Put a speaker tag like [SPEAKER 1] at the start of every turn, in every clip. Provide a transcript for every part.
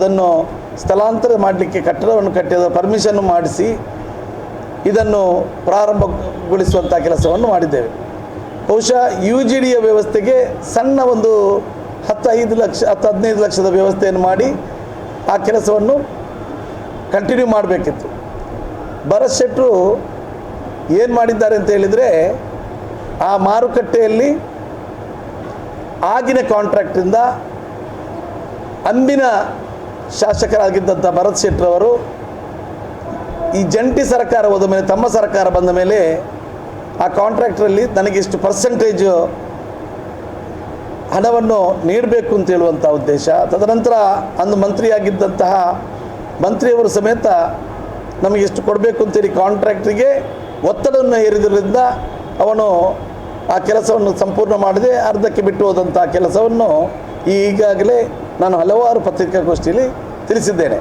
[SPEAKER 1] ಅದನ್ನು ಸ್ಥಳಾಂತರ ಮಾಡಲಿಕ್ಕೆ, ಕಟ್ಟಡವನ್ನು ಕಟ್ಟಿದ ಪರ್ಮಿಷನ್ ಮಾಡಿಸಿ ಇದನ್ನು ಪ್ರಾರಂಭಗೊಳಿಸುವಂಥ ಕೆಲಸವನ್ನು ಮಾಡಿದ್ದೇವೆ. ಬಹುಶಃ ಯು ಜಿ ಡಿಯ ವ್ಯವಸ್ಥೆಗೆ ಸಣ್ಣ ಒಂದು ಹತ್ತು ಐದು ಲಕ್ಷ, ಹತ್ತು ಹದಿನೈದು ಲಕ್ಷದ ವ್ಯವಸ್ಥೆಯನ್ನು ಮಾಡಿ ಆ ಕೆಲಸವನ್ನು ಕಂಟಿನ್ಯೂ ಮಾಡಬೇಕಿತ್ತು. ಭರತ್ ಶೆಟ್ಟರು ಏನು ಮಾಡಿದ್ದಾರೆ ಅಂತ ಹೇಳಿದರೆ, ಆ ಮಾರುಕಟ್ಟೆಯಲ್ಲಿ ಆಗಿನ ಕಾಂಟ್ರಾಕ್ಟಿಂದ ಅಂದಿನ ಶಾಸಕರಾಗಿದ್ದಂಥ ಭರತ್ ಶೆಟ್ಟರವರು ಈ ಜಂಟಿ ಸರ್ಕಾರ ಹೋದ ಮೇಲೆ, ತಮ್ಮ ಸರ್ಕಾರ ಬಂದ ಮೇಲೆ ಆ ಕಾಂಟ್ರಾಕ್ಟ್ರಲ್ಲಿ ನನಗಿಷ್ಟು ಪರ್ಸೆಂಟೇಜ್ ಹಣವನ್ನು ನೀಡಬೇಕು ಅಂತ ಹೇಳುವಂಥ ಉದ್ದೇಶ. ತದನಂತರ ಅಂದು ಮಂತ್ರಿಯಾಗಿದ್ದಂತಹ ಮಂತ್ರಿಯವರು ಸಮೇತ ನಮಗಿಷ್ಟು ಕೊಡಬೇಕು ಅಂತೇಳಿ ಕಾಂಟ್ರಾಕ್ಟ್ರಿಗೆ ಒತ್ತಡವನ್ನು ಹೇರಿದ್ರಿಂದ ಅವನು ಆ ಕೆಲಸವನ್ನು ಸಂಪೂರ್ಣ ಮಾಡದೆ ಅರ್ಧಕ್ಕೆ ಬಿಟ್ಟು ಹೋದಂಥ ಕೆಲಸವನ್ನು ಈಗಾಗಲೇ ನಾನು ಹಲವಾರು ಪತ್ರಿಕಾಗೋಷ್ಠಿಯಲ್ಲಿ ತಿಳಿಸಿದ್ದೇನೆ.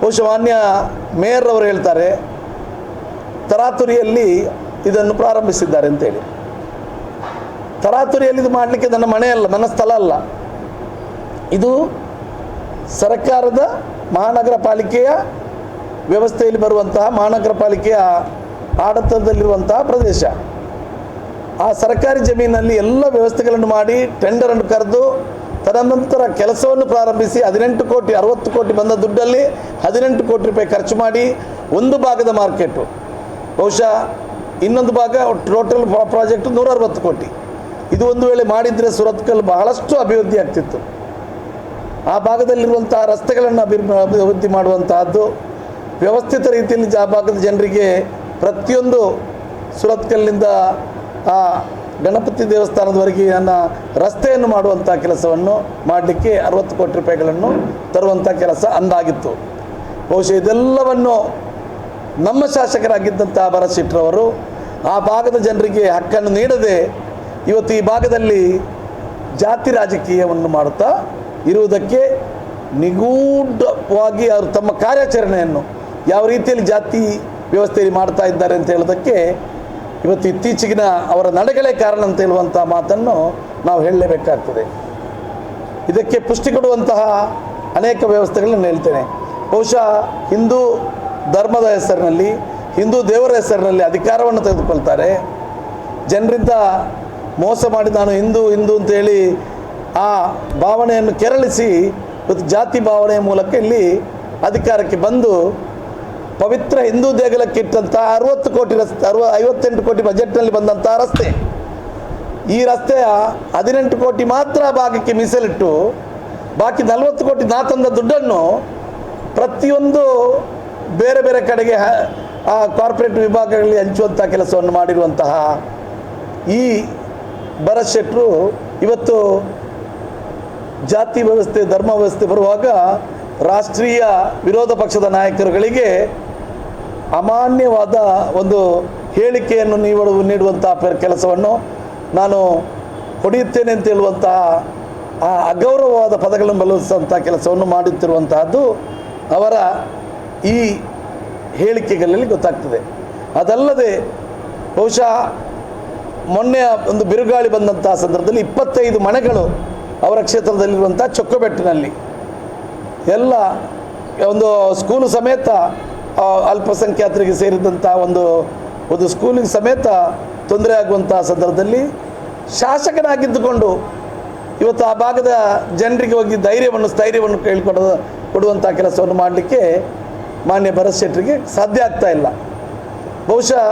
[SPEAKER 1] ಬಹುಶಃ ಮಾನ್ಯ ಮೇಯರ್ ಅವರು ಹೇಳ್ತಾರೆ, ತರಾತುರಿಯಲ್ಲಿ ಇದನ್ನು ಪ್ರಾರಂಭಿಸಿದ್ದಾರೆ ಅಂತೇಳಿ. ತರಾತುರಿಯಲ್ಲಿ ಇದು ಮಾಡಲಿಕ್ಕೆ ನನ್ನ ಮನೆ ಅಲ್ಲ, ನನ್ನ ಸ್ಥಳ ಅಲ್ಲ. ಇದು ಸರ್ಕಾರದ ಮಹಾನಗರ ಪಾಲಿಕೆಯ ವ್ಯವಸ್ಥೆಯಲ್ಲಿ ಬರುವಂತಹ ಮಹಾನಗರ ಪಾಲಿಕೆಯ ಆಡಳಿತದಲ್ಲಿರುವಂತಹ ಪ್ರದೇಶ. ಆ ಸರ್ಕಾರಿ ಜಮೀನಲ್ಲಿ ಎಲ್ಲ ವ್ಯವಸ್ಥೆಗಳನ್ನು ಮಾಡಿ ಟೆಂಡರನ್ನು ಕರೆದು ತದನಂತರ ಕೆಲಸವನ್ನು ಪ್ರಾರಂಭಿಸಿ ಹದಿನೆಂಟು ಕೋಟಿ, ಅರವತ್ತು ಕೋಟಿ ಬಂದ ದುಡ್ಡಲ್ಲಿ ಹದಿನೆಂಟು ಕೋಟಿ ರೂಪಾಯಿ ಖರ್ಚು ಮಾಡಿ ಒಂದು ಭಾಗದ ಮಾರ್ಕೆಟು. ಬಹುಶಃ ಇನ್ನೊಂದು ಭಾಗ ಟೋಟಲ್ ಪ್ರಾಜೆಕ್ಟ್ ನೂರ ಅರವತ್ತು ಕೋಟಿ. ಇದು ಒಂದು ವೇಳೆ ಮಾಡಿದರೆ ಸುರತ್ಕಲ್ ಬಹಳಷ್ಟು ಅಭಿವೃದ್ಧಿ ಆಗ್ತಿತ್ತು. ಆ ಭಾಗದಲ್ಲಿರುವಂತಹ ರಸ್ತೆಗಳನ್ನು ಅಭಿವೃ ಅಭಿವೃದ್ಧಿ ಮಾಡುವಂತಹದ್ದು, ವ್ಯವಸ್ಥಿತ ರೀತಿಯಲ್ಲಿ ಆ ಭಾಗದ ಜನರಿಗೆ ಪ್ರತಿಯೊಂದು ಸುರತ್ಕಲ್ನಿಂದ ಆ ಗಣಪತಿ ದೇವಸ್ಥಾನದವರೆಗೆ ನನ್ನ ರಸ್ತೆಯನ್ನು ಮಾಡುವಂಥ ಕೆಲಸವನ್ನು ಮಾಡಲಿಕ್ಕೆ ಅರವತ್ತು ಕೋಟಿ ರೂಪಾಯಿಗಳನ್ನು ತರುವಂಥ ಕೆಲಸ ಅಂದಾಗಿತ್ತು. ಬಹುಶಃ ಇದೆಲ್ಲವನ್ನು ನಮ್ಮ ಶಾಸಕರಾಗಿದ್ದಂಥ ಭರತ್ ಆ ಭಾಗದ ಜನರಿಗೆ ಹಕ್ಕನ್ನು ನೀಡದೆ ಇವತ್ತು ಈ ಭಾಗದಲ್ಲಿ ಜಾತಿ ರಾಜಕೀಯವನ್ನು ಮಾಡುತ್ತಾ ಇರುವುದಕ್ಕೆ ನಿಗೂಢವಾಗಿ ಅವರು ತಮ್ಮ ಕಾರ್ಯಾಚರಣೆಯನ್ನು ಯಾವ ರೀತಿಯಲ್ಲಿ ಜಾತಿ ವ್ಯವಸ್ಥೆಯಲ್ಲಿ ಮಾಡ್ತಾ ಇದ್ದಾರೆ ಅಂತ ಹೇಳೋದಕ್ಕೆ ಇವತ್ತು ಇತ್ತೀಚೆಗಿನ ಅವರ ನಡೆಗಳೇ ಕಾರಣ ಅಂತ ಹೇಳುವಂಥ ಮಾತನ್ನು ನಾವು ಹೇಳಲೇಬೇಕಾಗ್ತದೆ. ಇದಕ್ಕೆ ಪುಷ್ಟಿ ಕೊಡುವಂತಹ ಅನೇಕ ವ್ಯವಸ್ಥೆಗಳನ್ನು ಹೇಳ್ತೇನೆ. ಬಹುಶಃ ಹಿಂದೂ ಧರ್ಮದ ಹೆಸರಿನಲ್ಲಿ, ಹಿಂದೂ ದೇವರ ಹೆಸರಿನಲ್ಲಿ ಅಧಿಕಾರವನ್ನು ತೆಗೆದುಕೊಳ್ತಾರೆ. ಜನರಿಂದ ಮೋಸ ಮಾಡಿ ನಾನು ಹಿಂದೂ ಹಿಂದೂ ಅಂತೇಳಿ ಆ ಭಾವನೆಯನ್ನು ಕೆರಳಿಸಿ ಇವತ್ತು ಜಾತಿ ಭಾವನೆಯ ಮೂಲಕ ಇಲ್ಲಿ ಅಧಿಕಾರಕ್ಕೆ ಬಂದು ಪವಿತ್ರ ಹಿಂದೂ ದೇಗುಲಕ್ಕಿಟ್ಟಂತಹ ಅರುವತ್ತು ಕೋಟಿ ರಸ್ತೆ, ಅರವ, ಐವತ್ತೆಂಟು ಕೋಟಿ ಬಜೆಟ್ನಲ್ಲಿ ಬಂದಂಥ ರಸ್ತೆ. ಈ ರಸ್ತೆಯ ಹದಿನೆಂಟು ಕೋಟಿ ಮಾತ್ರ ಭಾಗಕ್ಕೆ ಮೀಸಲಿಟ್ಟು, ಬಾಕಿ ನಲವತ್ತು ಕೋಟಿ ನಾ ತಂದ ದುಡ್ಡನ್ನು ಪ್ರತಿಯೊಂದು ಬೇರೆ ಬೇರೆ ಕಡೆಗೆ ಆ ಕಾರ್ಪೊರೇಟ್ ವಿಭಾಗಗಳಲ್ಲಿ ಹಂಚುವಂಥ ಕೆಲಸವನ್ನು ಮಾಡಿರುವಂತಹ ಈ ಭರತ್ ಶೆಟ್ಟರು ಇವತ್ತು ಜಾತಿ ವ್ಯವಸ್ಥೆ, ಧರ್ಮ ವ್ಯವಸ್ಥೆ ಬರುವಾಗ ರಾಷ್ಟ್ರೀಯ ವಿರೋಧ ಪಕ್ಷದ ನಾಯಕರುಗಳಿಗೆ ಅಮಾನ್ಯವಾದ ಒಂದು ಹೇಳಿಕೆಯನ್ನು ನೀವು ನೀಡುವಂತಹ ಕೆಲಸವನ್ನು ನಾನು ಹೊಡೆಯುತ್ತೇನೆ ಅಂತ ಹೇಳುವಂತಹ ಆ ಅಗೌರವವಾದ ಪದಗಳನ್ನು ಬಲವಿಸುವಂಥ ಕೆಲಸವನ್ನು ಮಾಡುತ್ತಿರುವಂತಹದ್ದು ಅವರ ಈ ಹೇಳಿಕೆಗಳಲ್ಲಿ ಗೊತ್ತಾಗ್ತದೆ. ಅದಲ್ಲದೆ ಬಹುಶಃ ಮೊನ್ನೆ ಒಂದು ಬಿರುಗಾಳಿ ಬಂದಂತಹ ಸಂದರ್ಭದಲ್ಲಿ ಇಪ್ಪತ್ತೈದು ಮನೆಗಳು ಅವರ ಕ್ಷೇತ್ರದಲ್ಲಿರುವಂಥ ಚೊಕ್ಕಬೆಟ್ಟಿನಲ್ಲಿ. ಎಲ್ಲ ಒಂದು ಸ್ಕೂಲು ಸಮೇತ ಅಲ್ಪಸಂಖ್ಯಾತರಿಗೆ ಸೇರಿದಂಥ ಒಂದು ಒಂದು ಸ್ಕೂಲಿನ ಸಮೇತ ತೊಂದರೆ ಆಗುವಂಥ ಸಂದರ್ಭದಲ್ಲಿ ಶಾಸಕನಾಗಿದ್ದುಕೊಂಡು ಇವತ್ತು ಆ ಭಾಗದ ಜನರಿಗೆ ಹೋಗಿ ಧೈರ್ಯವನ್ನು, ಸ್ಥೈರ್ಯವನ್ನು ಕೇಳಿಕೊಡ ಕೊಡುವಂಥ ಕೆಲಸವನ್ನು ಮಾಡಲಿಕ್ಕೆ ಮಾನ್ಯ ಭರತ್ ಶೆಟ್ಟರಿಗೆ ಸಾಧ್ಯ ಆಗ್ತಾ ಇಲ್ಲ. ಬಹುಶಃ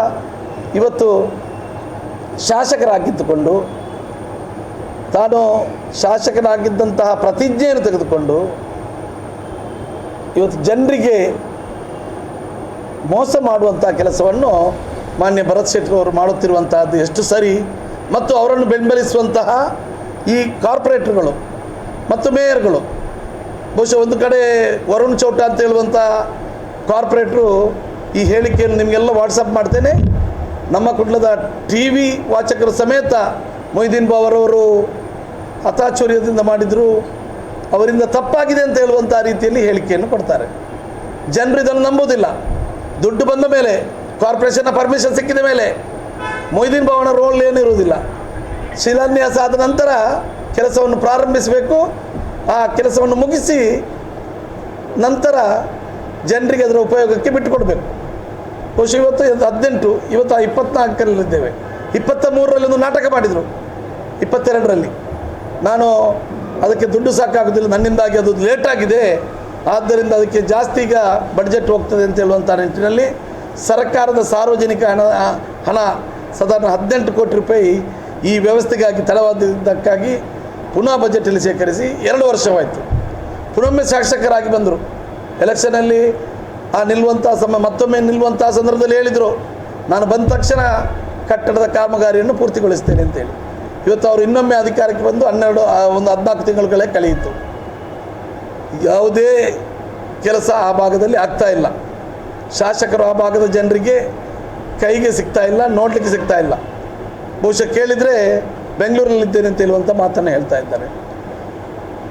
[SPEAKER 1] ಇವತ್ತು ಶಾಸಕರಾಗಿದ್ದುಕೊಂಡು, ತಾನು ಶಾಸಕನಾಗಿದ್ದಂತಹ ಪ್ರತಿಜ್ಞೆಯನ್ನು ತೆಗೆದುಕೊಂಡು ಇವತ್ತು ಜನರಿಗೆ ಮೋಸ ಮಾಡುವಂಥ ಕೆಲಸವನ್ನು ಮಾನ್ಯ ಭರತ್ ಶೆಟ್ಟಿ ಅವರು ಮಾಡುತ್ತಿರುವಂತಹದ್ದು ಎಷ್ಟು ಸರಿ. ಮತ್ತು ಅವರನ್ನು ಬೆಂಬಲಿಸುವಂತಹ ಈ ಕಾರ್ಪೊರೇಟರ್ಗಳು ಮತ್ತು ಮೇಯರ್ಗಳು, ಬಹುಶಃ ಒಂದು ಕಡೆ ವರುಣ್ ಚೌಟ ಅಂತ ಹೇಳುವಂಥ ಕಾರ್ಪೊರೇಟ್ರು ಈ ಹೇಳಿಕೆಯನ್ನು ನಿಮಗೆಲ್ಲ ವಾಟ್ಸಪ್ ಮಾಡ್ತೇನೆ. ನಮ್ಮ ಕುಟುಂಬದ ಟಿ ವಿ ವಾಚಕರ ಸಮೇತ ಮೊಯ್ದೀನ್ ಬಾವರವರು ಹತಾಚೌರ್ಯದಿಂದ ಮಾಡಿದರು. ಅವರಿಂದ ತಪ್ಪಾಗಿದೆ ಅಂತ ಹೇಳುವಂಥ ರೀತಿಯಲ್ಲಿ ಹೇಳಿಕೆಯನ್ನು ಕೊಡ್ತಾರೆ. ಜನರು ಇದನ್ನು ನಂಬೋದಿಲ್ಲ ದುಡ್ಡು ಬಂದ ಮೇಲೆ ಕಾರ್ಪೊರೇಷನ್ನ ಪರ್ಮಿಷನ್ ಸಿಕ್ಕಿದ ಮೇಲೆ ಮೊಯ್ದೀನ್ ಭವನ ರೋಲ್ ಏನಿರುವುದಿಲ್ಲ ಶಿಲಾನ್ಯಾಸ ಆದ ನಂತರ ಕೆಲಸವನ್ನು ಪ್ರಾರಂಭಿಸಬೇಕು. ಆ ಕೆಲಸವನ್ನು ಮುಗಿಸಿ ನಂತರ ಜನರಿಗೆ ಅದರ ಉಪಯೋಗಕ್ಕೆ ಬಿಟ್ಟುಕೊಡ್ಬೇಕು. ಬಹುಶಃ ಇವತ್ತು ಹದಿನೆಂಟು, ಇವತ್ತು ಇಪ್ಪತ್ನಾಲ್ಕರಲ್ಲಿದ್ದೇವೆ. ಇಪ್ಪತ್ತ ಮೂರರಲ್ಲಿ ಒಂದು ನಾಟಕ ಮಾಡಿದರು. ಇಪ್ಪತ್ತೆರಡರಲ್ಲಿ. ನಾನು ಅದಕ್ಕೆ ದುಡ್ಡು ಸಾಕಾಗೋದಿಲ್ಲ. ನನ್ನಿಂದಾಗಿ ಅದು ಲೇಟ್ ಆಗಿದೆ. ಆದ್ದರಿಂದ ಅದಕ್ಕೆ ಜಾಸ್ತಿ ಈಗ ಬಡ್ಜೆಟ್ ಹೋಗ್ತದೆ ಅಂತ ಹೇಳುವಂಥ ನಿಟ್ಟಿನಲ್ಲಿ ಸರ್ಕಾರದ ಸಾರ್ವಜನಿಕ ಹಣ ಹಣ ಸಾಧಾರಣ ಹದಿನೆಂಟು ಕೋಟಿ ರೂಪಾಯಿ ಈ ವ್ಯವಸ್ಥೆಗಾಗಿ ತಡವಾದಿದ್ದಕ್ಕಾಗಿ ಪುನಃ ಬಜೆಟಲ್ಲಿ ಶೇಖರಿಸಿ ಎರಡು ವರ್ಷವಾಯಿತು. ಪುನೊಮ್ಮೆ ಶಾಸಕರಾಗಿ ಬಂದರು. ಎಲೆಕ್ಷನಲ್ಲಿ ಆ ನಿಲ್ಲುವಂಥ ಸಮ, ಮತ್ತೊಮ್ಮೆ ನಿಲ್ಲುವಂಥ ಸಂದರ್ಭದಲ್ಲಿ ಹೇಳಿದರು. ನಾನು ಬಂದ ತಕ್ಷಣ ಕಟ್ಟಡದ ಕಾಮಗಾರಿಯನ್ನು ಪೂರ್ತಿಗೊಳಿಸ್ತೇನೆ ಅಂತೇಳಿ ಇವತ್ತು ಅವರು ಇನ್ನೊಮ್ಮೆ ಅಧಿಕಾರಕ್ಕೆ ಬಂದು ಹನ್ನೆರಡು ಒಂದು ಹದಿನಾಲ್ಕು ತಿಂಗಳುಗಳೇ ಕಳೆಯಿತು. ಯಾವುದೇ ಕೆಲಸ ಆ ಭಾಗದಲ್ಲಿ ಆಗ್ತಾ ಇಲ್ಲ. ಶಾಸಕರು ಆ ಭಾಗದ ಜನರಿಗೆ ಕೈಗೆ ಸಿಗ್ತಾ ಇಲ್ಲ, ನೋಡಲಿಕ್ಕೆ ಸಿಗ್ತಾ ಇಲ್ಲ. ಬಹುಶಃ ಕೇಳಿದರೆ ಬೆಂಗಳೂರಿನಲ್ಲಿದ್ದೇನೆ ಅಂತ ಹೇಳುವಂಥ ಮಾತನ್ನು ಹೇಳ್ತಾ ಇದ್ದಾರೆ.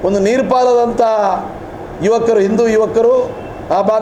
[SPEAKER 1] ಒಂದು ನೀರು ಪಾಲದಂಥ ಯುವಕರು, ಹಿಂದೂ ಯುವಕರು ಆ ಭಾಗದ